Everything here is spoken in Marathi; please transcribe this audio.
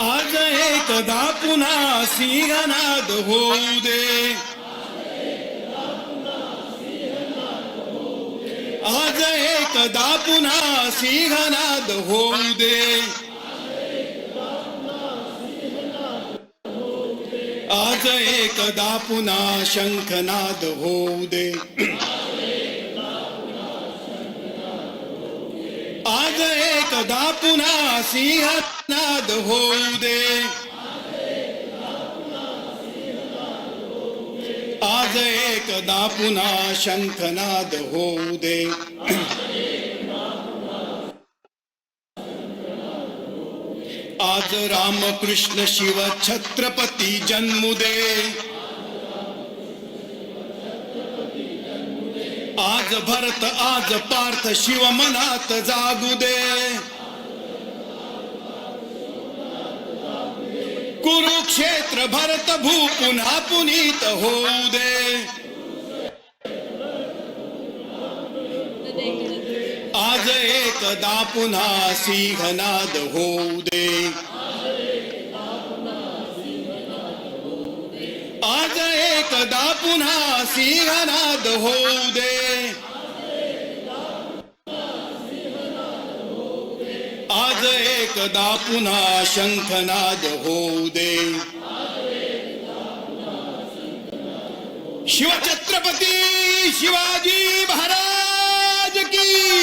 आज एकदा पुन्हा सिंहनाद होऊ दे आज एकदा पुन्हा सिंहनाद होऊ दे आज एकदा पुन्हा शंखनाद होऊ दे आज एकदा पुन्हा नाद होऊ दे. आज एकदा पुन्हा शंखनाद होऊ दे. आज रामकृष्ण शिव छत्रपती जन्मू दे. आज भरत आज पार्थ शिव मनात जागू दे. कुरुक्षेत्र भरत भू पुन्हा पुनीत होऊ दे. आज एकदा पुन्हा सिंहनाद होऊ दे. आज एकदा पुन्हा सिंहनाद होऊ दे. एकदा पुन्हा शंखनाद होऊ दे शिवछत्रपती शिवाजी महाराज की।